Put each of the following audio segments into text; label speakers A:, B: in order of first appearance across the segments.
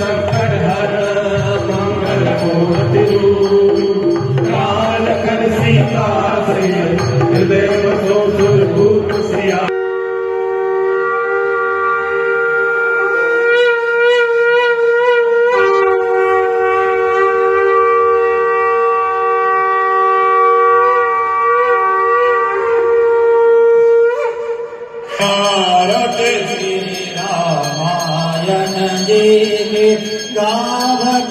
A: ಸಂಕಟ ಹರ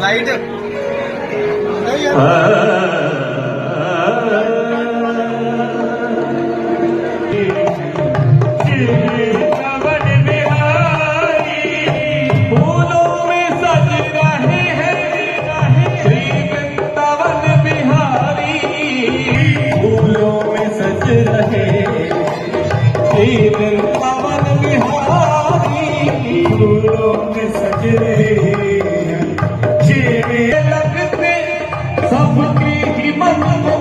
A: ਲਾਈਟ। ਨਹੀਂ ਯਾਰ। Amen.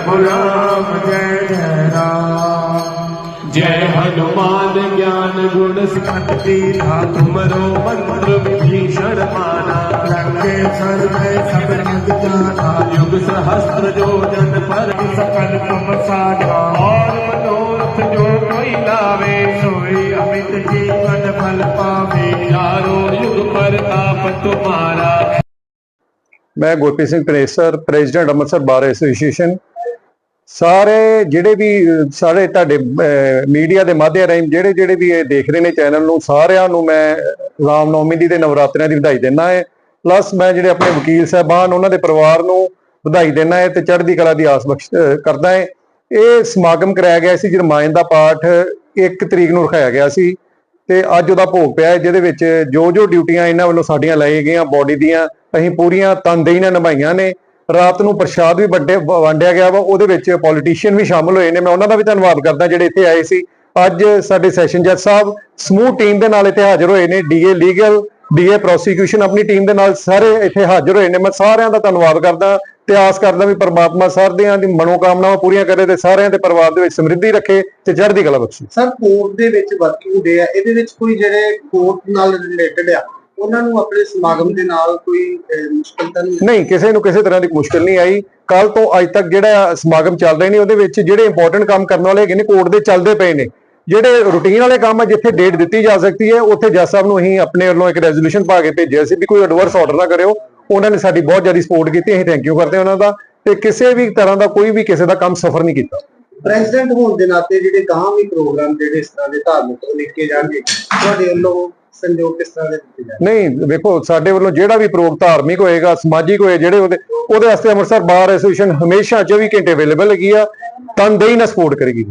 A: ਗੁਲਾਮ ਜੈ ਜੈ ਜੈ ਹਨੂਮਾਨ ਗਿਆਨ ਗੁਣ ਸਕਤੀ
B: ਮੈਂ ਗੁਰਪ੍ਰੀਤ ਸਿੰਘ ਪ੍ਰੇਸਰ ਅੰਮ੍ਰਿਤਸਰ ਬਾਰ ਐਸੋਸੀਏਸ਼ਨ ਸਾਰੇ ਜਿਹੜੇ ਵੀ, ਸਾਰੇ ਤੁਹਾਡੇ ਮੀਡੀਆ ਦੇ ਮਾਧਿਅਮ ਰਾਹੀਂ ਜਿਹੜੇ ਜਿਹੜੇ ਵੀ ਇਹ ਦੇਖ ਰਹੇ ਨੇ ਚੈਨਲ ਨੂੰ, ਸਾਰਿਆਂ ਨੂੰ ਮੈਂ ਰਾਮ ਨੌਮੀ ਦੀ ਤੇ ਨਵਰਾਤਰਿਆਂ ਦੀ ਵਧਾਈ ਦਿੰਦਾ ਹੈ। ਪਲੱਸ ਮੈਂ ਜਿਹੜੇ ਆਪਣੇ ਵਕੀਲ ਸਾਹਿਬਾਨ, ਉਹਨਾਂ ਦੇ ਪਰਿਵਾਰ ਨੂੰ ਵਧਾਈ ਦਿੰਦਾ ਹੈ ਤੇ ਚੜ੍ਹਦੀ ਕਲਾ ਦੀ ਆਸ ਬਖਸ਼ ਕਰਦਾ ਹੈ। ਇਹ ਸਮਾਗਮ ਕਰਾਇਆ ਗਿਆ ਸੀ, ਜਰਮਾਇਨ ਦਾ ਪਾਠ 1 ਤਰੀਕ ਨੂੰ ਰਖਾਇਆ ਗਿਆ ਸੀ ਤੇ ਅੱਜ ਉਹਦਾ ਭੋਗ ਪਿਆ ਜਿਹਦੇ ਵਿੱਚ ਜੋ ਜੋ ਡਿਊਟੀਆਂ ਇਹਨਾਂ ਵੱਲੋਂ ਸਾਡੀਆਂ ਲਾਈ ਗਈਆਂ, ਬਾਡੀ ਦੀਆਂ, ਅਸੀਂ ਪੂਰੀਆਂ ਤਨਦੇਹੀ ਨਾਲ ਨਿਭਾਈਆਂ ਨੇ। ਰਾਤ ਨੂੰ ਪ੍ਰਸ਼ਾਦ ਵੀ ਵੱਡੇ ਵੰਡਿਆ ਗਿਆ ਵਾ, ਉਹਦੇ ਵਿੱਚ ਪੋਲੀਟੀਸ਼ੀਅਨ ਵੀ ਸ਼ਾਮਲ ਹੋਏ ਨੇ। ਮੈਂ ਉਹਨਾਂ ਦਾ ਵੀ ਧੰਨਵਾਦ ਕਰਦਾ, ਜਿਹੜੇ ਇੱਥੇ ਆਏ ਸੀ। ਅੱਜ ਸਾਡੇ ਸੈਸ਼ਨ ਜੱਜ ਸਾਹਿਬ ਸਮੂਹ ਟੀਮ ਦੇ ਨਾਲ ਇੱਥੇ ਹਾਜ਼ਰ ਹੋਏ ਨੇ। ਡੀਏ ਲੀਗਲ ਡੀਏ ਪ੍ਰੋਸੀਕਿਊਸ਼ਨ ਆਪਣੀ ਟੀਮ ਦੇ ਨਾਲ ਸਾਰੇ ਇੱਥੇ ਹਾਜ਼ਰ ਹੋਏ ਨੇ। ਮੈਂ ਸਾਰਿਆਂ ਦਾ ਧੰਨਵਾਦ ਕਰਦਾ, ਤੇ ਆਸ ਕਰਦਾ ਵੀ ਪਰਮਾਤਮਾ ਸਾਰਿਆਂ ਦੀ ਮਨੋਕਾਮਨਾਵਾਂ ਪੂਰੀਆਂ ਕਰੇ ਤੇ ਸਾਰਿਆਂ ਦੇ ਪਰਿਵਾਰ ਦੇ ਵਿੱਚ ਸਮਰਿੱਧੀ ਰੱਖੇ ਤੇ ਚੜ੍ਹਦੀ ਕਲਾ ਬਖਸ਼ੇ।
C: ਸਰ ਕੋਰਟ ਦੇ ਵਿੱਚ ਵਰਕਿੰਗ ਡੇ ਆ। ਇਹਦੇ ਵਿੱਚ ਕੋਈ ਜਿਹੜੇ ਕੋਰਟ ਨਾਲ ਰਿਲੇਟਡ ਆ? ਉਹਨਾਂ ਨੂੰ ਆਪਣੇ ਸਮਾਗਮ ਦੇ ਨਾਲ ਕੋਈ ਮੁਸ਼ਕਲ ਤਾਂ ਨਹੀਂ
B: ਨਹੀਂ ਕਿਸੇ ਨੂੰ ਕਿਸੇ ਤਰ੍ਹਾਂ ਦੀ ਮੁਸ਼ਕਲ ਨਹੀਂ ਆਈ। ਕੱਲ ਤੋਂ ਅੱਜ ਤੱਕ ਜਿਹੜਾ ਸਮਾਗਮ ਚੱਲ ਰਹੇ ਨੇ ਉਹਦੇ ਵਿੱਚ ਜਿਹੜੇ ਇੰਪੋਰਟੈਂਟ ਕੰਮ ਕਰਨ ਵਾਲੇ ਹੈਗੇ ਨੇ ਕੋਰਟ ਦੇ ਚੱਲਦੇ ਪਏ ਨੇ। ਜਿਹੜੇ ਰੂਟੀਨ ਵਾਲੇ ਕੰਮ ਆ ਜਿੱਥੇ ਡੇਟ ਦਿੱਤੀ ਜਾ ਸਕਦੀ ਹੈ ਉੱਥੇ ਜੱਜ ਸਾਹਿਬ ਨੂੰ ਅਸੀਂ ਆਪਣੇ ਵੱਲੋਂ ਇੱਕ ਰੈਜ਼ੋਲੂਸ਼ਨ ਪਾ ਕੇ ਭੇਜਿਆ ਸੀ ਵੀ ਕੋਈ ਐਡਵਰਸ ਆਰਡਰ ਨਾ ਕਰਿਓ। ਉਹਨਾਂ ਨੇ ਸਾਡੀ ਬਹੁਤ ਜ਼ਿਆਦਾ ਸਪੋਰਟ ਕੀਤੀ ਅਸੀਂ ਥੈਂਕ ਯੂ ਕਰਦੇ ਹਾਂ ਉਹਨਾਂ ਦਾ। ਤੇ ਕਿਸੇ ਵੀ ਤਰ੍ਹਾਂ ਦਾ ਕੋਈ ਵੀ ਕਿਸੇ ਦਾ ਕੰਮ ਸਫਰ ਨਹੀਂ ਕੀਤਾ।
C: ਪ੍ਰੈਜ਼ੀਡੈਂਟ ਹੋਣ ਦੇ ਨਾਤੇ ਜਿਹੜੇ ਗਾਂ ਵੀ ਪ੍ਰੋਗਰਾਮ ਜਿਹੜੇ ਇਸ ਤਰ੍ਹਾਂ ਦੇ ਧਾਰਮਿਕ ਲਿਖੇ ਜਾਣਗੇ ਤੁਹਾਡੇ ਵੱਲੋਂ ਸੰਯੋਗ ਕਿਸ ਤਰ੍ਹਾਂ ਦੇ ਦਿੱਤੇ ਜਾਣਗੇ?
B: ਨਹੀਂ ਵੇਖੋ ਸਾਡੇ ਵੱਲੋਂ ਜਿਹੜਾ ਵੀ ਪ੍ਰੋਗ ਧਾਰਮਿਕ ਹੋਏਗਾ ਸਮਾਜਿਕ ਹੋਏ ਜਿਹੜੇ ਉਹਦੇ ਉਹਦੇ ਵਾਸਤੇ ਅੰਮ੍ਰਿਤਸਰ ਬਾਰ ਐਸੋਸੀਏਸ਼ਨ ਹਮੇਸ਼ਾ 24 ਘੰਟੇ ਅਵੇਲੇਬਲ ਹੈਗੀ ਆ ਤਨਦੇਹੀ ਨਾਲ ਸਪੋਰਟ ਕਰੇਗੀ।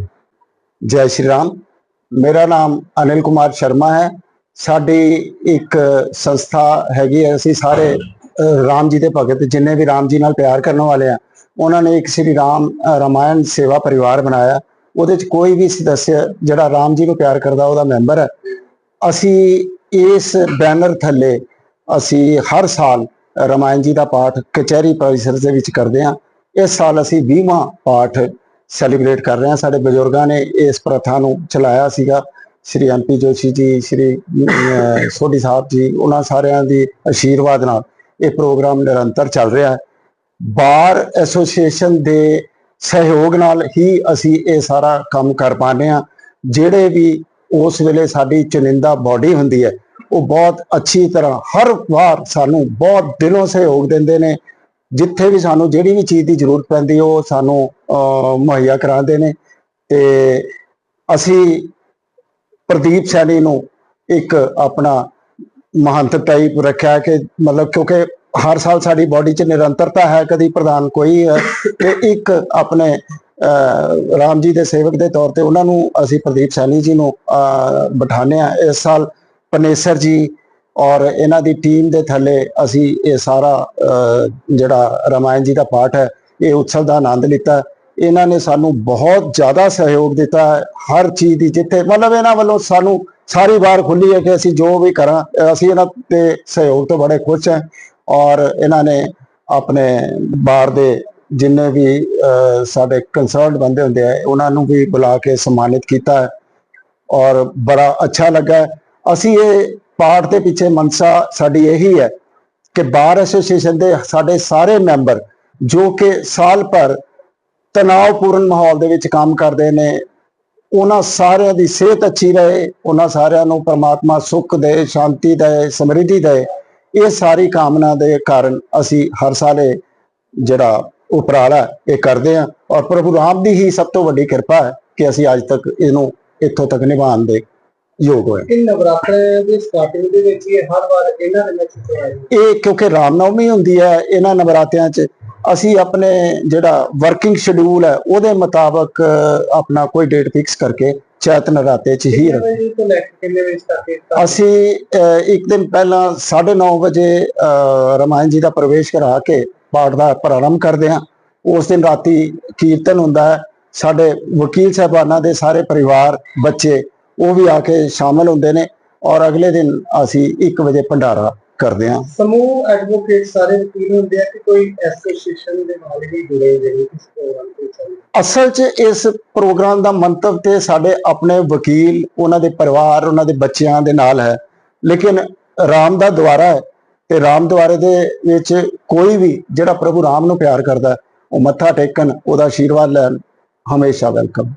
B: ਜੀ
D: ਸ਼੍ਰੀ ਰਾਮ। ਮੇਰਾ ਨਾਮ ਅਨਿਲ ਕੁਮਾਰ ਸ਼ਰਮਾ ਹੈ। ਸਾਡੀ ਇੱਕ ਸੰਸਥਾ ਹੈਗੀ ਹੈ ਅਸੀਂ ਸਾਰੇ ਰਾਮ ਜੀ ਦੇ ਭਗਤ ਜਿੰਨੇ ਵੀ ਰਾਮ ਜੀ ਨਾਲ ਪਿਆਰ ਕਰਨ ਵਾਲੇ ਆ ਉਹਨਾਂ ਨੇ ਇੱਕ ਸ੍ਰੀ ਰਾਮ ਰਾਮਾਇਣ ਸੇਵਾ ਪਰਿਵਾਰ ਬਣਾਇਆ। ਉਹਦੇ ਚ ਕੋਈ ਵੀ ਸਦੱਸਿਆ ਜਿਹੜਾ ਰਾਮ ਜੀ ਨੂੰ ਪਿਆਰ ਕਰਦਾ ਉਹਦਾ ਮੈਂਬਰ ਹੈ। ਅਸੀਂ ਇਸ ਬੈਨਰ ਥੱਲੇ ਅਸੀਂ ਹਰ ਸਾਲ ਰਾਮਾਇਣ ਜੀ ਦਾ ਪਾਠ ਕਚਹਿਰੀ ਪਰਿਸਰ ਦੇ ਵਿੱਚ ਕਰਦੇ ਹਾਂ। ਇਸ ਸਾਲ ਅਸੀਂ 20ਵਾਂ ਪਾਠ ਸੈਲੀਬ੍ਰੇਟ ਕਰ ਰਹੇ ਹਾਂ। ਸਾਡੇ ਬਜ਼ੁਰਗਾਂ ਨੇ ਇਸ ਪ੍ਰਥਾ ਨੂੰ ਚਲਾਇਆ ਸੀਗਾ। ਸ਼੍ਰੀ ਐਮਪੀ ਜੋਸ਼ੀ ਜੀ, ਸ਼੍ਰੀ ਸੋਢੀ ਸਾਹਿਬ ਜੀ, ਉਹਨਾਂ ਸਾਰਿਆਂ ਦੀ ਆਸ਼ੀਰਵਾਦ ਨਾਲ ਇਹ ਪ੍ਰੋਗਰਾਮ ਨਿਰੰਤਰ ਚੱਲ ਰਿਹਾ ਹੈ। ਬਾਰ ਐਸੋਸੀਏਸ਼ਨ ਦੇ ਸਹਿਯੋਗ ਨਾਲ ਹੀ ਅਸੀਂ ਇਹ ਸਾਰਾ ਕੰਮ ਕਰ ਪਾਉਂਦੇ ਹਾਂ। ਜਿਹੜੇ ਵੀ ਉਸ ਵੇਲੇ ਸਾਡੀ ਚੁਨਿੰਦਾ ਬਾਡੀ ਹੁੰਦੀ ਹੈ। ਉਹ ਬਹੁਤ ਅੱਛੀ ਤਰ੍ਹਾਂ ਹਰ ਵਾਰ ਸਾਨੂੰ ਬਹੁਤ ਦਿਲੋਂ ਸਹਿਯੋਗ ਦਿੰਦੇ ਨੇ। ਜਿੱਥੇ ਵੀ ਸਾਨੂੰ ਜਿਹੜੀ ਵੀ ਚੀਜ਼ ਦੀ ਜ਼ਰੂਰਤ ਪੈਂਦੀ, ਉਹ ਸਾਨੂੰ ਮੁਹੱਈਆ ਕਰਾਉਂਦੇ ਨੇ। ਤੇ ਅਸੀਂ ਪ੍ਰਦੀਪ ਸੈਣੀ ਨੂੰ ਇੱਕ ਆਪਣਾ ਮਹੰਤ ਟਾਈਪ ਰੱਖਿਆ ਕਿ ਮਤਲਬ ਕਿਉਂਕਿ ਹਰ ਸਾਲ ਸਾਡੀ ਬਾਡੀ 'ਚ ਨਿਰੰਤਰਤਾ ਹੈ ਕਦੀ ਪ੍ਰਧਾਨ ਕੋਈ ਹੈ ਤੇ ਇੱਕ ਆਪਣੇ ਅਹ, ਰਾਮ ਜੀ ਦੇ ਸੇਵਕ ਦੇ ਤੌਰ ਤੇ ਉਹਨਾਂ ਨੂੰ ਅਸੀਂ ਪ੍ਰਦੀਪ ਸੈਣੀ ਜੀ ਨੂੰ ਅਹ, ਬਿਠਾਉਂਦੇ ਆ ਇਸ ਸਾਲ ਪਨੇਸਰ ਜੀ ਔਰ ਇਹਨਾਂ ਦੀ ਟੀਮ ਦੇ ਥੱਲੇ ਅਸੀਂ ਇਹ ਸਾਰਾ ਅਹ, ਜਿਹੜਾ ਰਾਮਾਇਣ ਜੀ ਦਾ ਪਾਠ ਹੈ ਇਹ ਉਤਸਵ ਦਾ ਆਨੰਦ ਲਿੱਤਾ। ਇਹਨਾਂ ਨੇ ਸਾਨੂੰ ਬਹੁਤ ਜ਼ਿਆਦਾ ਸਹਿਯੋਗ ਦਿੱਤਾ ਹੈ, ਹਰ ਚੀਜ਼ ਦੀ ਜਿੱਥੇ ਮਤਲਬ ਇਹਨਾਂ ਵੱਲੋਂ ਸਾਨੂੰ ਸਾਰੀ ਵਾਰ ਖੁੱਲੀ ਹੈ ਕਿ ਅਸੀਂ ਜੋ ਵੀ ਕਰਾਂ ਅਸੀਂ ਇਹਨਾਂ ਦੇ ਸਹਿਯੋਗ ਤੋਂ ਬੜੇ ਖੁਸ਼ ਹਾਂ। ਔਰ ਇਹਨਾਂ ਨੇ ਆਪਣੇ ਬਾਰ ਦੇ ਜਿੰਨੇ ਵੀ ਸਾਡੇ ਕੰਸਰਨਡ ਬੰਦੇ ਹੁੰਦੇ ਆ, ਉਹਨਾਂ ਨੂੰ ਵੀ ਬੁਲਾ ਕੇ ਸਨਮਾਨਿਤ ਕੀਤਾ ਹੈ ਔਰ ਬੜਾ ਅੱਛਾ ਲੱਗਾ ਅਸੀਂ ਇਹ ਪਾਠ ਦੇ ਪਿੱਛੇ ਮਨਸਾ ਸਾਡੀ ਇਹੀ ਹੈ ਕਿ ਬਾਰ ਐਸੋਸੀਏਸ਼ਨ ਦੇ ਸਾਡੇ ਸਾਰੇ ਮੈਂਬਰ ਜੋ ਕਿ ਸਾਲ ਭਰ ਤਣਾਅਪੂਰਨ ਮਾਹੌਲ ਦੇ ਵਿੱਚ ਕੰਮ ਕਰਦੇ ਨੇ, ਉਹਨਾਂ ਸਾਰਿਆਂ ਦੀ ਸਿਹਤ ਅੱਛੀ ਰਹੇ, ਉਹਨਾਂ ਸਾਰਿਆਂ ਨੂੰ ਪਰਮਾਤਮਾ ਸੁੱਖ ਦੇ, ਸ਼ਾਂਤੀ ਦੇ, ਸਮਰਿੱਧੀ ਦੇ ਇਹ ਸਾਰੀ ਕਾਮਨਾ ਦੇ ਕਾਰਨ ਅਸੀਂ ਹਰ ਸਾਲ ਜਿਹੜਾ ਉਪਰਾਲਾ ਇਹ ਕਰਦੇ ਹਾਂ ਔਰ ਪ੍ਰਭੂ ਰਾਮ ਦੀ ਹੀ ਸਭ ਤੋਂ ਵੱਡੀ ਕਿਰਪਾ ਹੈ ਕਿ ਅਸੀਂ ਅੱਜ ਤੱਕ ਇਹਨੂੰ ਇੱਥੋਂ ਤੱਕ ਨਿਭਾਉਣ ਦੇ ਯੋਗ ਹੋਏ
C: ਇਹ ਨਵਰਾਤਰੇ ਦੇ ਸਟਾਰਟਿੰਗ ਦੇ ਵਿੱਚ ਹੀ ਹਰ ਵਾਰ ਇਹਨਾਂ ਦੇ ਵਿੱਚ
D: ਇਹ ਕਿਉਂਕਿ ਰਾਮਨਵਮੀ ਹੁੰਦੀ ਹੈ ਇਹਨਾਂ ਨਵਰਾਤਿਆਂ 'ਚ ਅਸੀਂ ਆਪਣੇ ਜਿਹੜਾ ਵਰਕਿੰਗ ਸ਼ਡਿਊਲ ਹੈ ਉਹਦੇ ਮੁਤਾਬਕ ਆਪਣਾ ਕੋਈ ਡੇਟ ਫਿਕਸ ਕਰਕੇ ਚੈਤ ਨਰਾਤੇ 'ਚ ਹੀ ਅਸੀਂ ਇੱਕ ਦਿਨ ਪਹਿਲਾਂ 9:30 ਵਜੇ ਰਾਮਾਇਣ ਜੀ ਦਾ ਪ੍ਰਵੇਸ਼ ਕਰਾ ਕੇ ਪਾਠ ਦਾ ਪ੍ਰਾਰੰਭ ਕਰਦੇ ਹਾਂ। ਉਸ ਦਿਨ ਰਾਤੀ ਕੀਰਤਨ ਹੁੰਦਾ ਹੈ। ਸਾਡੇ ਵਕੀਲ ਸਾਹਿਬਾਨਾਂ ਦੇ ਸਾਰੇ ਪਰਿਵਾਰ ਬੱਚੇ ਉਹ ਵੀ ਆ ਕੇ ਸ਼ਾਮਲ ਹੁੰਦੇ ਨੇ। ਔਰ ਅਗਲੇ ਦਿਨ ਅਸੀਂ 1 ਵਜੇ ਭੰਡਾਰਾ ਕਰਦੇ ਹਾਂ।
C: ਸਮੂਹ ਐਡਵੋਕੇਟ ਸਾਰੇ ਵਕੀਲ ਹੁੰਦੇ ਆ ਕਿ ਕੋਈ ਐਸੋਸੀਏਸ਼ਨ ਦੇ ਨਾਲ ਹੀ ਜੁੜੇ ਹੋਏ ਇਸ ਪ੍ਰੋਗਰਾਮ ਦੇ
D: ਅਸਲ 'ਚ ਇਸ ਪ੍ਰੋਗਰਾਮ ਦਾ ਮੰਤਵ ਤੇ ਸਾਡੇ ਆਪਣੇ ਵਕੀਲ ਉਹਨਾਂ ਦੇ ਪਰਿਵਾਰ ਉਹਨਾਂ ਦੇ ਬੱਚਿਆਂ ਦੇ ਨਾਲ ਹੈ। ਲੇਕਿਨ ਰਾਮ ਦਾ ਦੁਆਰਾ ਹੈ ਤੇ ਰਾਮ ਦੁਆਰੇ ਦੇ ਵਿੱਚ ਕੋਈ ਵੀ ਜਿਹੜਾ ਪ੍ਰਭੂ ਰਾਮ ਨੂੰ ਪਿਆਰ ਕਰਦਾ ਉਹ ਮੱਥਾ ਟੇਕਣ ਉਹਦਾ ਆਸ਼ੀਰਵਾਦ ਲੈਣ ਹਮੇਸ਼ਾ ਵੈਲਕਮ।